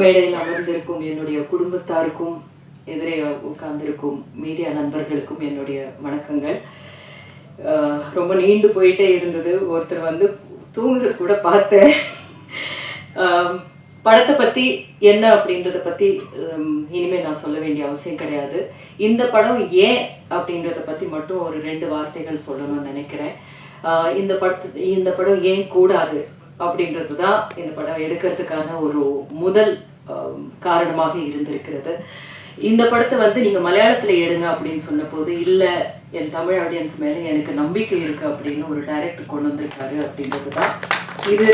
மேடையில் அமர்ந்திருக்கும் என்னுடைய குடும்பத்தாருக்கும் எதிரே உட்கார்ந்திருக்கும் மீடியா நண்பர்களுக்கும் என்னுடைய வணக்கங்கள். ரொம்ப நீண்டு போயிட்டே இருந்தது. ஒருத்தர் வந்து தூங்குறது கூட பார்த்தேன். படத்தை பற்றி என்ன அப்படின்றத பற்றி இனிமேல் நான் சொல்ல வேண்டிய அவசியம் கிடையாது. இந்த படம் ஏன் அப்படின்றத பற்றி மட்டும் ஒரு ரெண்டு வார்த்தைகள் சொல்லணும்னு நினைக்கிறேன். இந்த படத்து இந்த படம் ஏன் கூடாது அப்படின்றது தான் இந்த படம் எடுக்கிறதுக்கான ஒரு முதல் காரணமாக இருந்திருக்கிறது. இந்த படத்தை வந்து நீங்கள் மலையாளத்தில் எடுங்க அப்படின்னு சொன்னபோது இல்லை என் தமிழ் ஆடியன்ஸ் மேலே எனக்கு நம்பிக்கை இருக்கு அப்படின்னு ஒரு டைரக்டர் கொண்டு வந்திருக்காரு அப்படின்றது தான் இது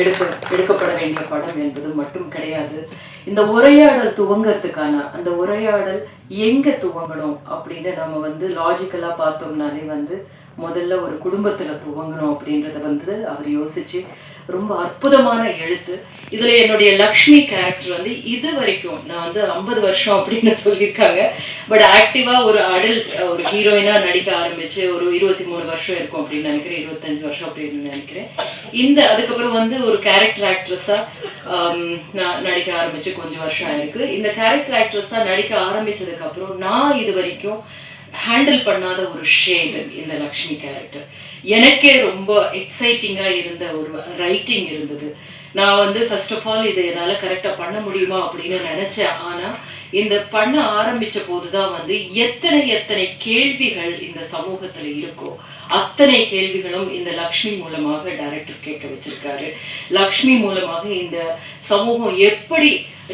எடுக்க எடுக்கப்பட வேண்டிய படம் என்பது மட்டும் கிடையாது. இந்த உரையாடல் துவங்கறதுக்கான அந்த உரையாடல் எங்கே துவங்கணும் அப்படின்னு நம்ம வந்து லாஜிக்கலாக பார்த்தோம்னாலே வந்து முதல்ல ஒரு குடும்பத்தில் துவங்கணும் அப்படின்றத வந்து அவர் யோசிச்சு ரொம்ப அற்புதமான எழுத்து. இதுல என்னுடைய லக்ஷ்மி கேரக்டர் வந்து இது வரைக்கும் நான் வந்து ஐம்பது வருஷம் அப்படின்னு சொல்லியிருக்காங்க. பட் ஆக்டிவா ஒரு அடல்ட் ஒரு ஹீரோயினா நடிக்க ஆரம்பிச்சு ஒரு இருபத்தி மூணு வருஷம் இருக்கும் அப்படின்னு நினைக்கிறேன். இருபத்தஞ்சு வருஷம் அப்படின்னு நினைக்கிறேன். இந்த அதுக்கப்புறம் வந்து ஒரு கேரக்டர் ஆக்ட்ரஸா um, நான் நடிக்க ஆரம்பிச்சு கொஞ்சம் வருஷம் ஆயிருக்கு. இந்த கேரக்டர் ஆக்ட்ரஸா நடிக்க ஆரம்பிச்சதுக்கு அப்புறம் நான் இது வரைக்கும் ஹேண்டில் பண்ணாத ஒரு ஷேடு இந்த லக்ஷ்மி கேரக்டர் எனக்கே ரொம்ப எக்ஸைட்டிங்காக இருந்த ஒரு ரைட்டிங் இருந்தது. நான் வந்து ஃபர்ஸ்ட் ஆஃப் ஆல் இது என்னால் கரெக்டாக பண்ண முடியுமா அப்படின்னு நினச்சேன். ஆனால் இந்த பண்ண ஆரம்பிச்ச போது தான் வந்து எத்தனை எத்தனை கேள்விகள் இந்த சமூகத்தில் இருக்கோ அத்தனை கேள்விகளும் இந்த லக்ஷ்மி மூலமாக டைரக்டர் கேட்க வச்சிருக்காரு. லக்ஷ்மி மூலமாக இந்த சமூகம் எப்படி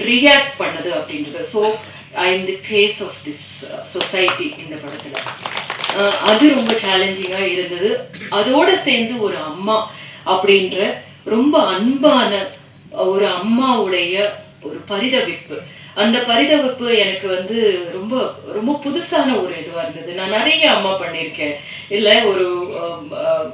ரியாக்ட் பண்ணுது அப்படின்றது so I am the face of this society இந்த படத்தில். அது ரொம்ப சேலஞ்சிங்காக இருந்தது. அதோட சேர்ந்து ஒரு அம்மா அப்படின்ற ரொம்ப அன்பான ஒரு அம்மாவுடைய ஒரு பரிதவிப்பு. அந்த பரிதவிப்பு எனக்கு வந்து ரொம்ப ரொம்ப புதுசான ஒரு இதுவாக இருந்தது. நான் நிறைய அம்மா பண்ணியிருக்கேன். இல்லை ஒரு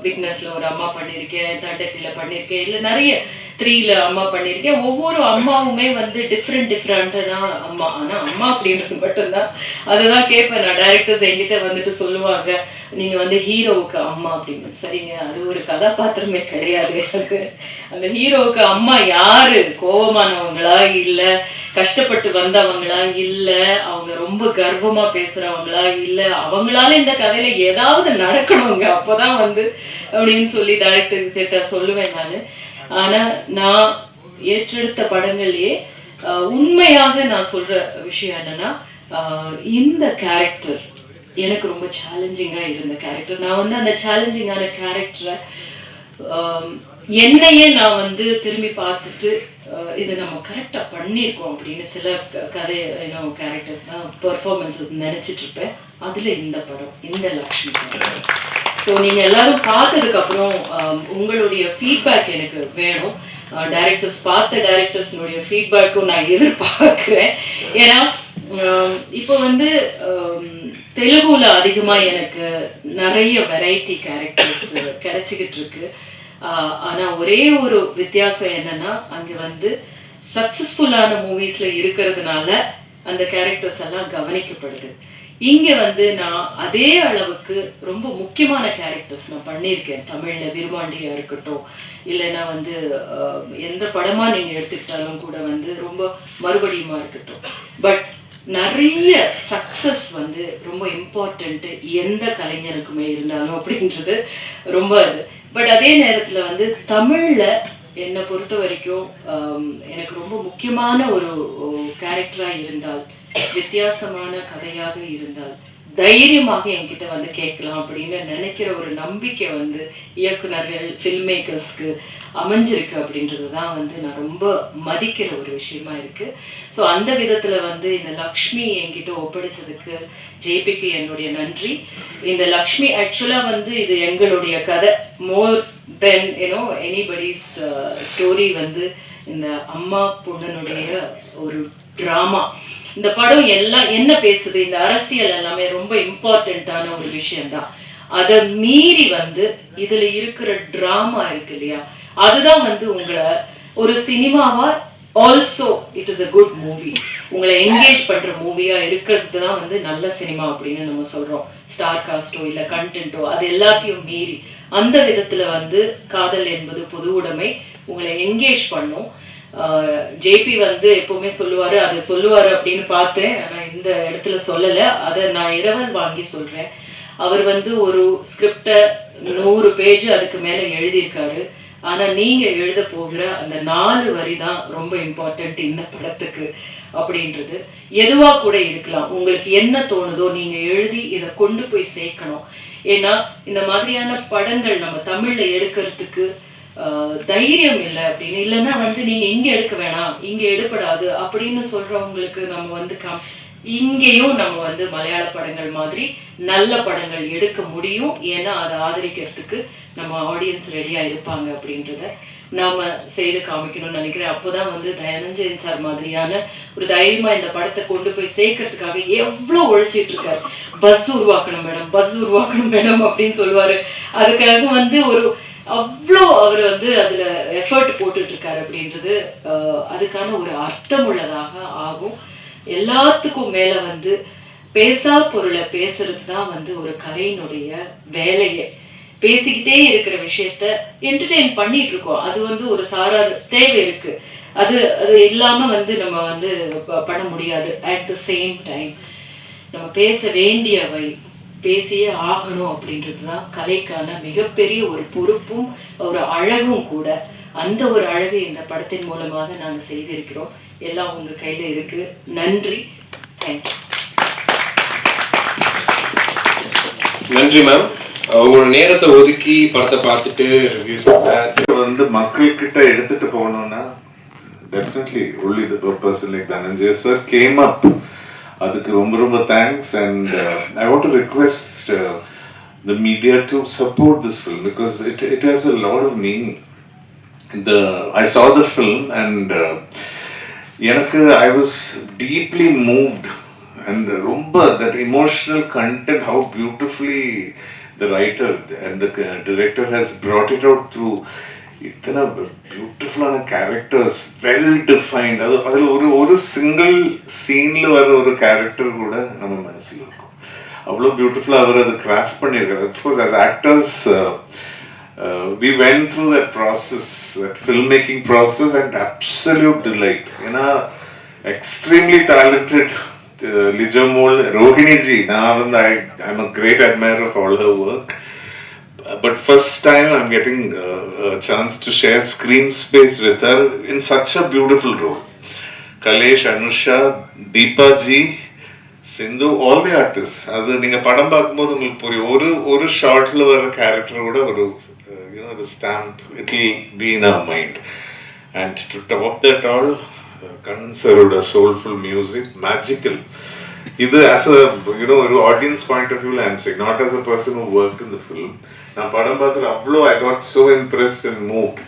விக்னஸில் ஒரு அம்மா பண்ணியிருக்கேன் தண்டட்டியில் பண்ணியிருக்கேன். இல்லை நிறைய த்ரீல அம்மா பண்ணியிருக்கேன். ஒவ்வொரு அம்மாவுமே வந்து டிஃப்ரெண்ட் டிஃப்ரெண்ட்டான அம்மா. ஆனால் அம்மா அப்படின்றது மட்டும்தான். அதை தான் கேட்பேன். நான் டேரக்டர்ஸ் என்கிட்ட வந்துட்டு சொல்லுவாங்க நீங்கள் வந்து ஹீரோவுக்கு அம்மா அப்படின்னு. சரிங்க. அது ஒரு கதாபாத்திரமே கிடையாது. அது அந்த ஹீரோவுக்கு அம்மா யாரு? கோபமானவங்களா இல்லை கஷ்டப்பட்டு வந்தவங்களா இல்லை அவங்க ரொம்ப கர்வமா பேசுறவங்களா இல்லை அவங்களால இந்த கதையில ஏதாவது நடக்கணுங்க. அப்போதான் வந்து அப்படின்னு சொல்லி டேரக்டர் கிட்ட சொல்லுவேன் நான். ஆனா நான் ஏற்றெடுத்த படங்கள்லயே உண்மையாக நான் சொல்ற விஷயம் என்னன்னா இந்த கேரக்டர் எனக்கு ரொம்ப சேலஞ்சிங்காக இருந்த கேரக்டர் நான் வந்து அந்த சேலஞ்சிங்கான கேரக்டரை என்னையே நான் வந்து திரும்பி பார்த்துட்டு இதை இது நம்ம கரெக்டாக பண்ணியிருக்கோம் அப்படின்னு சில க- கதை ஏன்னோ கேரக்டர்ஸ்லாம் பெர்ஃபார்மன்ஸ் நினச்சிட்டு இருப்பேன். அதில் இந்த படம் இந்த லக்ஷ்மி படம். ஸோ நீங்கள் எல்லாரும் பார்த்ததுக்கப்புறம் um, உங்களுடைய ஃபீட்பேக் எனக்கு வேணும். Uh, டைரக்டர்ஸ் பார்த்த டைரக்டர்ஸ்னுடைய ஃபீட்பேக்கும் நான் எதிர்பார்க்குறேன். ஏன்னா um, இப்போ வந்து um, தெலுங்குல அதிகமாக எனக்கு நிறைய வெரைட்டி கேரக்டர்ஸ் uh, கிடைச்சிக்கிட்டு இருக்கு. Uh, ஆனால் ஒரே ஒரு வித்தியாசம் என்னன்னா அங்கே வந்து சக்ஸஸ்ஃபுல்லான மூவிஸில் இருக்கிறதுனால அந்த கேரக்டர்ஸ் எல்லாம் கவனிக்கப்படுது. இங்க வந்து நான் அதே அளவுக்கு ரொம்ப முக்கியமான கேரக்டர்ஸ் நான் பண்ணியிருக்கேன். தமிழ்ல விருமாண்டியா இருக்கட்டும் இல்லைன்னா வந்து எந்த படமா நீங்க எடுத்துக்கிட்டாலும் கூட வந்து ரொம்ப மறுபடியுமா இருக்கட்டும். பட் நிறைய சக்சஸ் வந்து ரொம்ப இம்பார்ட்டண்ட் எந்த கலைஞருக்குமே இருந்தாலும் அப்படின்றது ரொம்ப இது. பட் அதே நேரத்தில் வந்து தமிழில் என்னை பொறுத்த வரைக்கும் எனக்கு ரொம்ப முக்கியமான ஒரு கேரக்டராக இருந்தால் வித்தியாசமான கதையாக இருந்தால் தைரியமாக என்கிட்ட வந்து கேட்கலாம் அப்படின்னு நினைக்கிற ஒரு நம்பிக்கை வந்து இயக்குனர்கள் ஃபில்ம் மேக்கர்ஸ்க்கு அமைஞ்சிருக்கு அப்படின்றது தான் வந்து நான் ரொம்ப மதிக்கிற ஒரு விஷயமா இருக்கு. ஸோ அந்த விதத்தில் வந்து இந்த லக்ஷ்மி என்கிட்ட ஒப்படைச்சதுக்கு ஜேபிக்கு என்னுடைய நன்றி. இந்த லக்ஷ்மி ஆக்சுவலா வந்து இது எங்களுடைய கதை. More then you know anybody's story வந்து இந்த அம்மா பொண்ணனுடைய ஒரு ட்ராமா இந்த படம் எல்லாம் என்ன பேசுது? இந்த அரசியல் எல்லாமே ரொம்ப இம்பார்ட்டண்ட்டான ஒரு விஷயம்தான். அதை மீறி வந்து இதுல இருக்கிற டிராமா இருக்கு இல்லையா? அதுதான் வந்து உங்களை ஒரு சினிமாவா also it is a good movie உங்களை என்கேஜ் பண்ற மூவியா இருக்கிறது தான் வந்து நல்ல சினிமா அப்படின்னு நம்ம சொல்றோம். ஸ்டார் காஸ்டோ இல்ல கண்டென்ட்டோ அது எல்லாத்தையும் மீறி. அந்த விதத்துல வந்து காதல் என்பது பொது உடைமை. உங்களை என்கேஜ் பண்ணும். ஜேபி வந்து எப்பவுமே சொல்லுவாரு அதை சொல்லுவாரு அப்படின்னு பார்த்தேன். ஆனால் இந்த இடத்துல சொல்லலை. அதை நான் இரவல் வாங்கி சொல்றேன். அவர் வந்து ஒரு ஸ்கிரிப்டை நூறு பேஜ் அதுக்கு மேலே எழுதியிருக்காரு. ஆனால் நீங்கள் எழுத போகிற அந்த நாலு வரி தான் ரொம்ப இம்பார்ட்டன்ட் இந்த படத்துக்கு அப்படின்றது. எதுவாக கூட இருக்கலாம். உங்களுக்கு என்ன தோணுதோ நீங்கள் எழுதி இதை கொண்டு போய் சேர்க்கணும். ஏன்னா இந்த மாதிரியான படங்கள் நம்ம தமிழில் எடுக்கிறதுக்கு தைரியம் இல்லை அப்படின்னு. இல்லைன்னா வந்து நீங்க இங்க எடுக்க வேணாம் இங்க எடுப்படாது அப்படின்னு சொல்றவங்களுக்கு நம்ம வந்து கம் இங்கேயும் நம்ம வந்து மலையாள படங்கள் மாதிரி நல்ல படங்கள் எடுக்க முடியும். ஏன்னா அதை ஆதரிக்கிறதுக்கு நம்ம ஆடியன்ஸ் ரெடியா இருப்பாங்க அப்படின்றத நாம செய்து காமிக்கணும்னு நினைக்கிறேன். அப்போதான் வந்து தயானஞ்சயன் சார் மாதிரியான ஒரு தைரியமா இந்த படத்தை கொண்டு போய் சேர்க்கறதுக்காக எவ்வளோ உழைச்சிட்டு இருக்காரு. பஸ் உருவாக்கணும் மேடம் பஸ் உருவாக்கணும் மேடம் அப்படின்னு சொல்லுவாரு. அதுக்காக வந்து ஒரு அவ்வளோ அவர் வந்து அதில் எஃபர்ட் போட்டுட்டு இருக்காரு அப்படின்றது அதுக்கான ஒரு அர்த்தமுள்ளதாக ஆகும். எல்லாத்துக்கும் மேலே வந்து பேசா பொருளை பேசுறது தான் வந்து ஒரு கலையினுடைய வேலையே. பேசிக்கிட்டே இருக்கிற விஷயத்த என்டர்டெயின் பண்ணிட்டு இருக்கோம் அது வந்து ஒரு சாரார் தேவை இருக்கு. அது அது இல்லாம வந்து நம்ம வந்து ப- பண்ண முடியாது. அட் த சேம் டைம் நம்ம பேச வேண்டியவை பேசியே ஆகணும் அப்படின்றது தான் கலைக்கான மிகப்பெரிய ஒரு பொறுப்பும் ஒரு அழகும் கூட. அந்த ஒரு அழகு இந்த படத்தின் மூலமாக நாங்கள் செய்திருக்கிறோம். எல்லாம் உங்க கையில இருக்கு. நன்றி. தேங்க்யூ நன்றி மேம் உங்களோட நேரத்தை ஒதுக்கி படத்தை பார்த்துட்டு ரிவ்யூஸ் பண்ணேன் இது வந்து மக்கள் கிட்ட எடுத்துட்டு போகணும்னா definitely only the person like Dhananjay sir came up அதுக்கு ரொம்ப ரொம்ப thanks and I want to request the media to support this film because it it has a lot of meaning the I saw the film and uh, எனக்கு I was deeply moved and ரொம்ப that emotional content how beautifully the writer and the director has brought it out through இத்தனை பியூட்டிஃபுல்லான characters well defined அது அதில் ஒரு ஒரு single சீனில் வர ஒரு கேரக்டர் கூட நம்ம மனசில் இருக்கும் அவ்வளோ பியூட்டிஃபுல்லாக அவர் அதை கிராஃப்ட் பண்ணியிருக்காரு of course as actors uh, we went through that process, that filmmaking process, and absolute delight. You know, extremely talented uh, Lijamol Rohini ji. Now, I, I'm a great admirer of all her work. Uh, But first time I'm getting uh, a chance to share screen space with her in such a beautiful role. Kalesh, Anusha, Deepa ji, Sindhu all the artist அது நீங்க படம் பார்க்கும்போது உங்களுக்கு புரியும் ஒரு ஒரு ஷார்ட்ல வர character கூட ஒரு யூனோ ஒரு stamp it will be in our mind and to top that all Kannan சரோட soulful music magical இது ஆஸ் அ யூனோ ஒரு ஆடியன்ஸ் பாயிண்ட் ஆஃப் வியூல I'm saying not as a person who work in the film நான் படம் பார்த்துட்டு அவ்வளோ I got so impressed and moved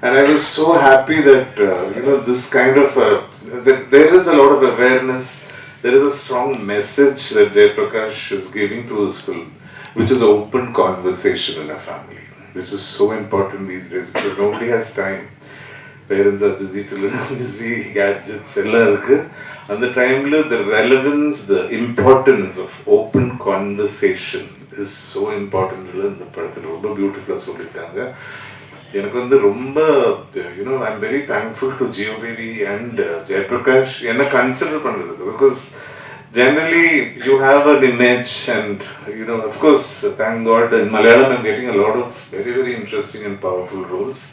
And I was so happy that, uh, you know, this kind of, uh, that there is a lot of awareness, there is a strong message that Jay Prakash is giving through this film, which is open conversation in a family, which is so important these days because nobody has time. Parents are busy, children are busy, gadgets, எல்லாம் இருக்கு அந்த டைம்ல the relevance, the importance of open conversation is so இல்லை இந்த படத்தில் ரொம்ப பியூட்டிஃபுல்லாக சொல்லியிருக்காங்க எனக்கு வந்து ரொம்ப you know I'm very thankful to Jeo Baby and Jayaprakash என்ன கன்சிடர் பண்ணுறதுக்கு because generally you have an image and you know of course thank god in Malayalam I'm getting a lot of very very interesting and powerful roles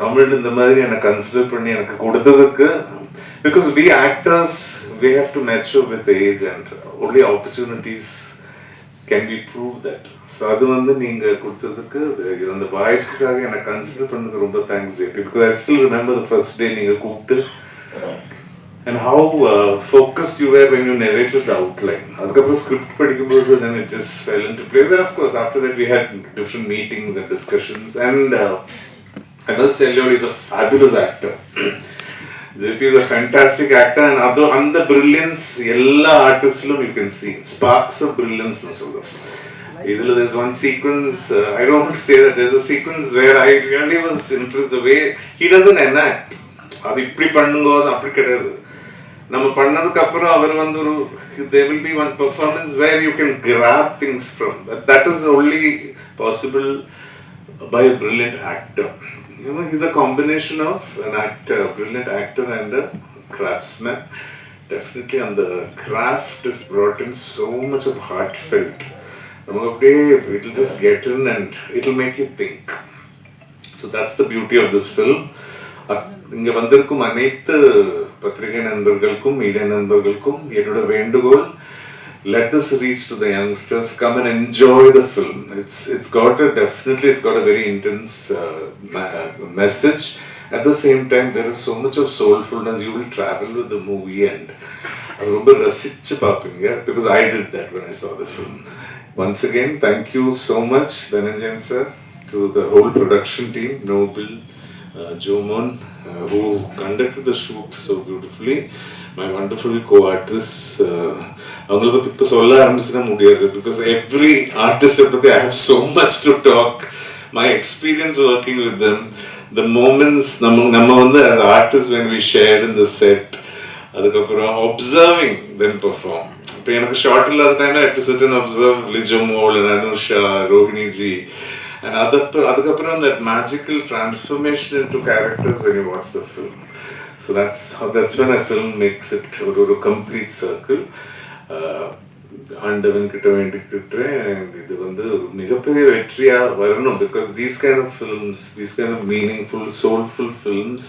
Tamil இந்த மாதிரி எனக்கு consider பண்ணி எனக்கு கொடுத்ததுக்கு because we actors we have to match with age and only opportunities can be prove that so அது வந்து நீங்கள் கொடுத்ததுக்கு இது அந்த வாய்ப்புக்காக எனக்கு கன்சிடர் பண்ணதுக்கு ரொம்ப thanks JP because I still remember the first day நீங்கள் கூப்பிட்டு and how focused you were when you narrated the outline அதுக்கப்புறம் ஸ்கிரிப்ட் படிக்கும்போது then it just fell into place. And of course after that we had different meetings and discussions and uh, I must tell you he's a fabulous actor. JP is a fantastic actor and அது அந்த brilliance எல்லா ஆர்டிஸ்ட்லும் you can see sparks of brilliance னு சொல்லுவோம் இதுல there's one sequence uh, I don't want to say that there's a sequence where I really was impressed the way he doesn't enact அது இப்படி பண்ணுங்க அது அப்படி கிடையாது நம்ம பண்ணதுக்கு அப்புறம் அவர் வந்து ஒரு there will be one performance where you can grab things from that that is only possible by a brilliant actor you know, he's a combination of an actor, a brilliant actor, and a craftsman. Definitely, on the craft is brought in so much of heartfelt. நமக்கு அப்படியே it'll just get in and it'll make you think. So that's the beauty of this film இங்கே வந்திருக்கும் அனைத்து பத்திரிகை நண்பர்களுக்கும் media நண்பர்களுக்கும் என்னோட வேண்டுகோள் let this reach to the youngsters come and enjoy the film it's it's got a definitely it's got a very intense uh, ma- message at the same time there is so much of soulfulness you will travel with the movie and அது ரொம்ப ரசிச்சு பார்ப்பீங்க because I did that when I saw the film once again thank you so much Dhananjayan sir to the whole production team Noble uh, Jomon uh, who conducted the shoot so beautifully my wonderful co-artists uh, அவங்கள பத்தி இப்போ சொல்ல ஆரம்பிச்சுதான் முடியாது because every ஆர்டிஸ்டை பத்தி I have so much to talk. My experience working with them the moments நம்ம நம்ம வந்து as artists when we shared in the set அதுக்கப்புறம் observing them perform. இப்போ எனக்கு ஷார்ட் இல்லாத டைம்ல to sit and observe Lijomol and Anusha Rohini ji and அது அதுக்கப்புறம் that magical transformation in to characters when you watch the film so that's that's when a film makes it ஒரு ஒரு complete circle ஆண்டவன் கிட்ட வேண்டிக்கிட்டேன் and இது வந்து மிகப்பெரிய வெற்றியா வரணும் because these kind of films these kind of meaningful soulful films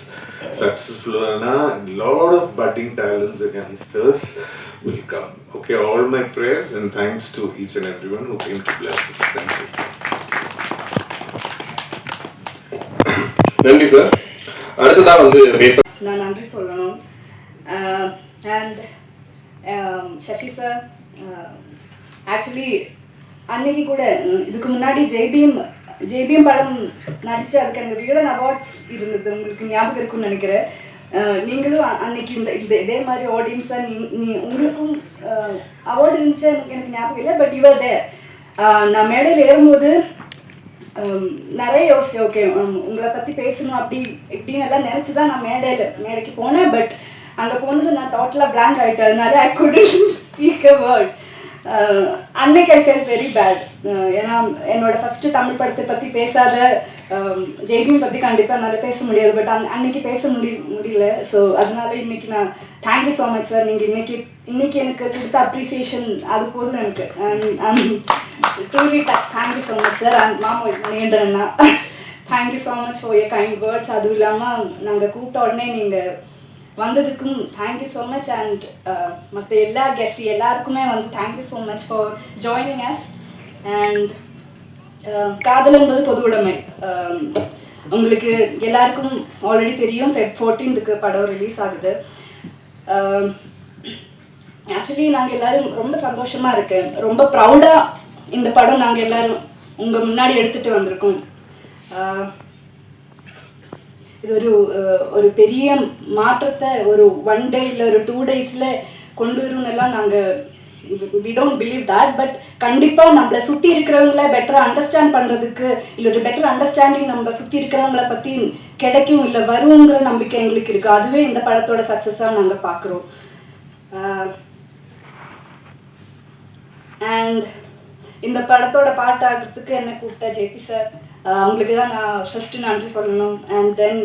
சக்ஸஸ்ஃபுல்லானா lot of budding talents youngsters will come. Okay, all my prayers and thanks to each and everyone who came to bless us. Thank you. நன்றி sir அடுத்ததா வந்து நான் நன்றி சொல்லணும் and Sasi sir actually அன்னைக்கு கூட இதுக்கு முன்னாடி ஜெய்பீம் ஜெய்பீம் படம் நடிச்சு அதுக்கு எனக்கு விகடன் அவார்ட்ஸ் இருந்தது. உங்களுக்கு ஞாபகம் இருக்கும்னு நினைக்கிறேன். Uh, நீங்களும் அன்னைக்கு இந்த இந்த இதே மாதிரி ஆடியன்ஸாக நீ நீ உங்களுக்கும் uh, அவார்டு இருந்துச்சு எனக்கு எனக்கு ஞாபகம் இல்லை பட் யுவர் தேர் நான் மேடையில் ஏறும்போது um, நிறைய யோசிச்சேன் ஓகே um, உங்களை பற்றி பேசணும் அப்படி இப்படின்னு எல்லாம் நினச்சி தான் நான் மேடையில் மேடைக்கு போனேன் பட் அங்கே போனது நான் டோட்டலாக பிளாங்க் ஆகிட்டேன் அதனால I couldn't speak a word அன்னைக்கு ஐ ஃபெல் வெரி பேட் ஏன்னா என்னோட ஃபஸ்ட்டு தமிழ் படத்தை பற்றி பேசாத ஜெய்பீம் பற்றி கண்டிப்பாக என்னால் பேச முடியாது. பட் அன் அன்னைக்கு பேச முடி முடியல. ஸோ அதனால இன்னைக்கு நான் தேங்க்யூ ஸோ மச் சார் நீங்கள் இன்னைக்கு இன்னைக்கு எனக்கு கொடுத்த அப்ரிசியேஷன் அது போதும் எனக்கு. Truly thank you so much sir and மாமா நேண்டரண்ணா thank you so much for a kind words அதுவும் இல்லாமல் நாங்கள் கூப்பிட்ட உடனே நீங்கள் வந்ததுக்கும் thank you so much and மற்ற எல்லா கெஸ்ட் எல்லாருக்குமே வந்து thank you so much for joining us and காதல் என்பது பொது உடைமை. Um, உங்களுக்கு எல்லாருக்கும் ஆல்ரெடி தெரியும் ஃபெப் ஃபோர்டீன்த்துக்கு படம் ரிலீஸ் ஆகுது. Um, ஆக்சுவலி நாங்கள் எல்லாரும் ரொம்ப சந்தோஷமாக இருக்கேன் ரொம்ப ப்ரௌடாக இந்த படம் நாங்கள் எல்லாரும் உங்கள் முன்னாடி எடுத்துகிட்டு வந்திருக்கோம். Uh, இது ஒரு ஒரு பெரிய மாற்றத்தை ஒரு ஒன் டே இல்லை ஒரு டூ டேஸில் கொண்டு வரும்னு எல்லாம் நாங்கள் we don't believe that but கண்டிப்பாக நம்மளை சுற்றி இருக்கிறவங்கள பெட்டராக அண்டர்ஸ்டாண்ட் பண்ணுறதுக்கு இல்லை ஒரு பெட்டர் அண்டர்ஸ்டாண்டிங் நம்ம சுற்றி இருக்கிறவங்கள பற்றி கிடைக்கும் இல்லை வருங்கிற நம்பிக்கை எங்களுக்கு இருக்குது அதுவே இந்த படத்தோட சக்ஸஸாக நாங்கள் பார்க்குறோம் அண்ட் இந்த படத்தோட பாட்டு ஆகிறதுக்கு என்ன கூப்பிட்டா ஜெயதி சார் அவங்களுக்கு தான் நான் ஃபஸ்ட்டு நன்றி சொல்லணும். And then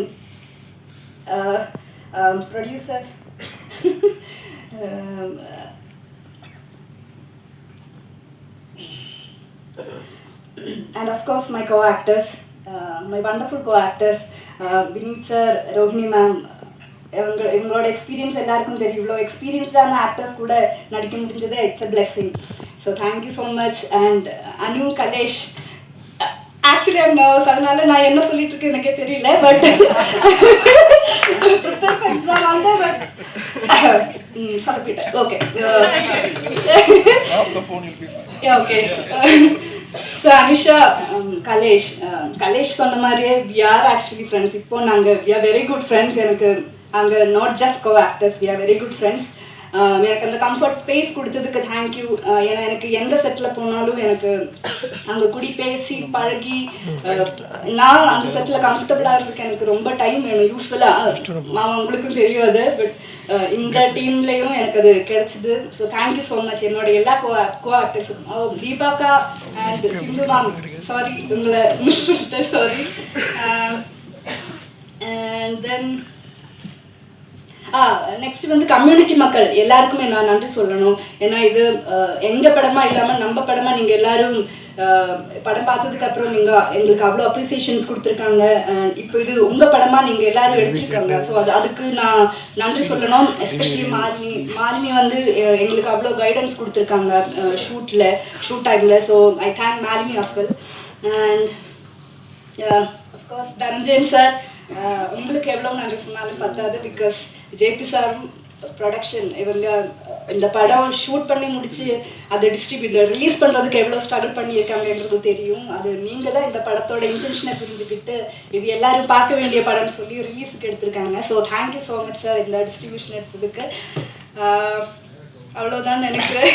producer and of course my co-actors, uh, my wonderful co-actors, uh, Vineet sir, Rohini ma'am, இவங்க இவங்களோட எக்ஸ்பீரியன்ஸ் எல்லாருக்கும் தெரியும். இவ்வளோ எக்ஸ்பீரியன்ஸ்டான ஆக்டர்ஸ் கூட நடிக்க முடிஞ்சது. It's a blessing so thank you so much and Anu Kalesh actually I'm nervous அதனால நான் என்ன சொல்லிட்டு இருக்கேன் எனக்கே தெரியல பட் ப்ரிப்பேர் வந்தேன் but சொதப்பிட்டேன் okay okay so Anisha Kalesh Kalesh சொன்ன மாதிரியே வி ஆர் ஆக்சுவலி ஃப்ரெண்ட்ஸ் இப்போ நாங்கள் we are very good friends எனக்கு அங்கே not just co actors we are very good friends எனக்கு அந்த கம்ஃபர்ட் ஸ்பேஸ் கொடுத்ததுக்கு தேங்க்யூ ஏன்னா எனக்கு எந்த செட்டில் போனாலும் எனக்கு அங்கே குடி பேசி பழகி நான் அந்த செட்டில் கம்ஃபர்டபுளாக இருக்கிறதுக்கு எனக்கு ரொம்ப டைம் வேணும். யூஸ்வலாக மாமா உங்களுக்கும் தெரியும் அது பட் இந்த டீம்லேயும் எனக்கு அது கிடைச்சிது. ஸோ தேங்க்யூ ஸோ மச் என்னோட எல்லா கோ கோ ஆக்டர்ஸும் தீபாக்கா அண்ட் சிந்து மேம் சாரி உங்களை மிஸ் பண்ணிட்டேன் சாரி அண்ட் தென் நெக்ஸ்ட் வந்து கம்யூனிட்டி மக்கள். எல்லாருக்குமே நான் நன்றி சொல்லணும். ஏன்னா இது எங்க படமா இல்லாம நம்ம படமா நீங்க எல்லாரும் படம் பார்த்ததுக்கு அப்புறம் நீங்க எங்களுக்கு அவ்வளோ அப்ரிசியேஷன்ஸ் கொடுத்துருக்காங்க. இப்போ இது உங்க படமா நீங்க எல்லாரும் எடுத்திருக்காங்க. ஸோ அது அதுக்கு நான் நன்றி சொல்லணும். எஸ்பெஷலி மாலினி மாலினி வந்து எங்களுக்கு அவ்வளோ கைடன்ஸ் கொடுத்துருக்காங்க ஷூட்ல ஷூட் டைம்ல so I thank Malini as well and of course Dhananjayan sir உங்களுக்கு எவ்வளோ நன்றி சொன்னாலும் பத்தாது பிகாஸ் ஜேபி சார் ப்ரொடக்ஷன் இவங்க இந்த படம் ஷூட் பண்ணி முடிச்சு அதை டிஸ்ட்ரிபியூட் ரிலீஸ் பண்ணுறதுக்கு எவ்வளோ ஸ்ட்ரகிள் பண்ணியிருக்காங்கன்றது தெரியும். அது நீங்களாம் இந்த படத்தோட இன்டென்ஷனை புரிஞ்சுக்கிட்டு இது எல்லாரும் பார்க்க வேண்டிய படம்னு சொல்லி ரிலீஸுக்கு எடுத்திருக்காங்க. So thank you so much sir இந்த டிஸ்ட்ரிபியூஷன் எடுத்ததுக்கு. அவ்வளோதான் நினைக்கிறேன்.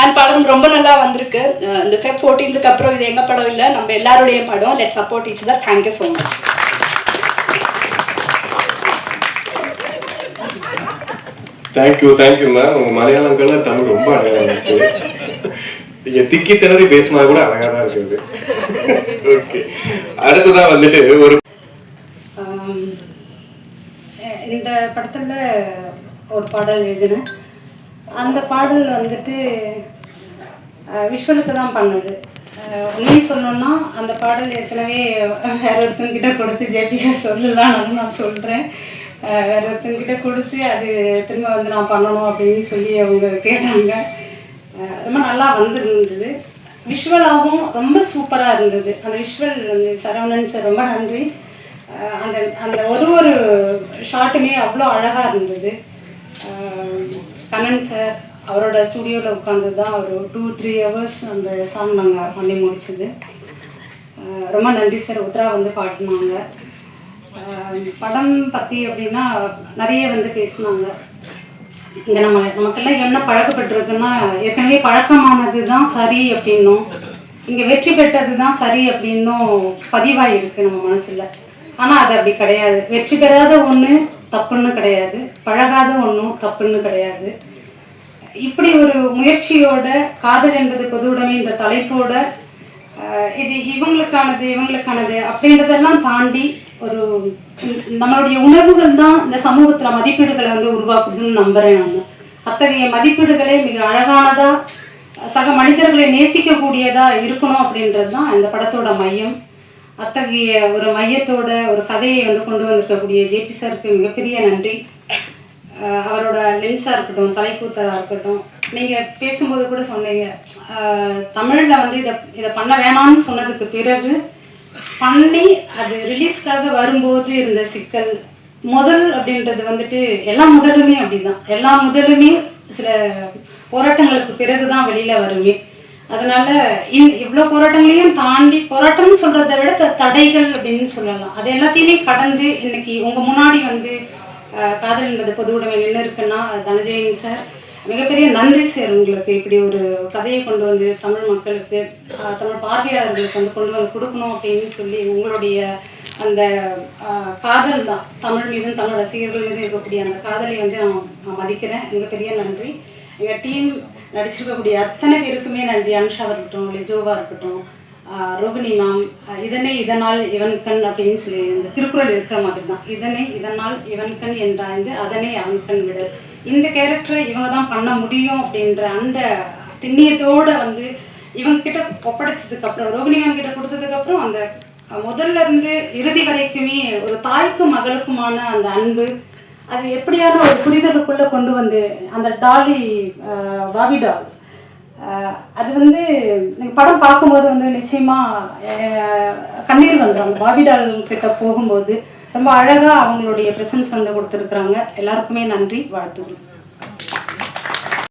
அண்ட் படம் ரொம்ப நல்லா வந்திருக்கு. இந்த ஃபெப் ஃபோர்டீன்த்துக்கு அப்புறம் இது எங்கள் படம் இல்லை நம்ம எல்லாருடைய படம். லெட் சப்போர்ட் each தான் thank you so much thank you thank you ma'am உங்க தமிழ் ரொம்ப அழகா இருந்துச்சு. நீங்க திக்கி திணறி பேசினா கூட அழகா தான் இருக்குது. ஓகே அடுத்ததான் வந்துட்டு ஒரு இந்த படத்தில் ஒரு பாடல் எழுதினேன். அந்த பாடல் வந்துட்டு விஷுவலுக்கு தான் பண்ணது. உண்மையை சொல்லணும்னா அந்த பாடல் ஏற்கனவே வேற ஒருத்தங்கிட்ட கொடுத்து ஜேபி சார் சொல்லலாம்னு நான் சொல்கிறேன் வேற ஒருத்தங்கிட்ட கொடுத்து அது திரும்ப வந்து நான் பண்ணணும் அப்படின்னு சொல்லி அவங்க கேட்டாங்க. ரொம்ப நல்லா வந்துருந்தது. விஷுவலாகவும் ரொம்ப சூப்பராக இருந்தது. அந்த விஷுவல் வந்து சரவணன் சார் ரொம்ப நன்றி. அந்த அந்த ஒரு ஒரு ஷாட்டுமே அவ்வளோ அழகாக இருந்தது. கண்ணன் சார் அவரோட ஸ்டுடியோவில் உட்காந்து தான் ஒரு டூ த்ரீ ஹவர்ஸ் அந்த சாங் நாங்கள் பண்ணி முடிச்சது. ரொம்ப நன்றி சார் உத்ரா வந்து பாடினாங்க படம் பற்றி அப்படின்னா நிறைய வந்து பேசினாங்க. இங்கே நம்ம நமக்கெல்லாம் என்ன பழக்கப்பட்டிருக்குன்னா ஏற்கனவே பழக்கமானது தான் சரி அப்படின்னும். இங்கே வெற்றி பெற்றது தான் சரி அப்படின்னும் பதிவாயிருக்கு நம்ம மனசில். ஆனால் அது அப்படி கிடையாது. வெற்றி பெறாத ஒன்று தப்புன்னு கிடையாது. பழகாத ஒன்றும் தப்புன்னு கிடையாது. இப்படி ஒரு முயற்சியோட காதல் என்பது பொது உடைமை என்ற தலைப்போட இது இவங்களுக்கானது இவங்களுக்கானது அப்படின்றதெல்லாம் தாண்டி ஒரு நம்மளுடைய உணர்வுகள் தான் இந்த சமூகத்துல மதிப்பீடுகளை வந்து உருவாக்குதுன்னு நம்புறேன் நான். அத்தகைய மதிப்பீடுகளே மிக அழகானதா சக மனிதர்களை நேசிக்கக்கூடியதா இருக்கணும் அப்படின்றது தான் இந்த படத்தோட மையம். அத்தகைய ஒரு மையத்தோட ஒரு கதையை வந்து கொண்டு வந்திருக்கக்கூடிய ஜேபி சாருக்கு மிகப்பெரிய நன்றி. அவரோட லென்ஸாக இருக்கட்டும் தலைக்கூத்தராக இருக்கட்டும் நீங்கள் பேசும்போது கூட சொன்னீங்க தமிழில் வந்து இதை இதை பண்ண வேணாம்னு சொன்னதுக்கு பிறகு பண்ணி அது ரிலீஸ்க்காக வரும்போது இருந்த சிக்கல். முதல் அப்படின்றது வந்துட்டு எல்லா முதலுமே அப்படிதான். எல்லா முதலுமே சில போராட்டங்களுக்கு பிறகு தான் வெளியில் வருமே. அதனால இன் இவ்வளோ போராட்டங்களையும் தாண்டி போராட்டம்னு சொல்றதை விட தடைகள் அப்படின்னு சொல்லலாம். அது எல்லாத்தையுமே கடந்து இன்னைக்கு உங்க முன்னாடி வந்து காதல் என்பது பொது உடைமை என்ன இருக்குன்னா தனஜெயின் சார். மிகப்பெரிய நன்றி சார் உங்களுக்கு இப்படி ஒரு கதையை கொண்டு வந்து தமிழ் மக்களுக்கு தமிழ் பார்வையாளர்களுக்கு வந்து கொண்டு வந்து கொடுக்கணும் அப்படின்னு சொல்லி உங்களுடைய அந்த காதல் தான். தமிழ் மீதும் தமிழ் ரசிகர்கள் மீதும் இருக்கக்கூடிய அந்த காதலை வந்து நான் மதிக்கிறேன். மிகப்பெரிய நன்றி. எங்கள் டீம் நடிச்சிருக்கக்கூடிய அத்தனை பேருக்குமே நன்றி. அனுஷாவாக இருக்கட்டும் லிஜோவாக இருக்கட்டும் ரோகிணி மேம் இதனை இதனால் இவன் கண் அப்படின்னு சொல்லி இந்த திருக்குறள் இருக்கிற மாதிரி தான். இதனை இதனால் இவன் கண் என்றாய்ந்து அதனை அவன் கண் விடல். இந்த கேரக்டரை இவங்க தான் பண்ண முடியும் அப்படின்ற அந்த திண்ணியத்தோட வந்து இவங்க கிட்ட ஒப்படைச்சதுக்கு அப்புறம் ரோகிணி மேம் கிட்ட கொடுத்ததுக்கு அப்புறம் அந்த முதல்ல இருந்து இறுதி வரைக்குமே ஒரு தாய்க்கும் மகளுக்குமான அந்த அன்பு அது எப்படியாவது ஒரு புரிதலுக்குள்ள கொண்டு வந்து அந்த டாலி பாபி டால். அது வந்து நீங்க படம் பார்க்கும்போது வந்து நிச்சயமா கண்ணீர் வந்துடும் அந்த பாபி டால் கிட்ட போகும்போது ரொம்ப அழகாக அவங்களுடைய ப்ரெசன்ஸ் வந்து கொடுத்துருக்குறாங்க. எல்லாருக்குமே நன்றி வாழ்த்துக்கள்.